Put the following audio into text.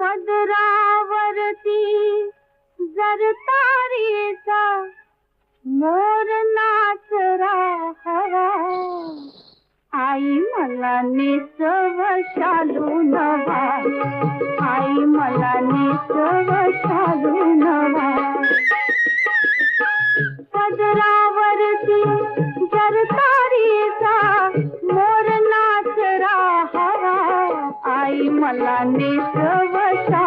सदरावरती जरतारीचा मोर नाच हवा. आई मला निसव चालू नवा. आई मला निसव चालू नवा. सदरावरती आई मला नेसवशा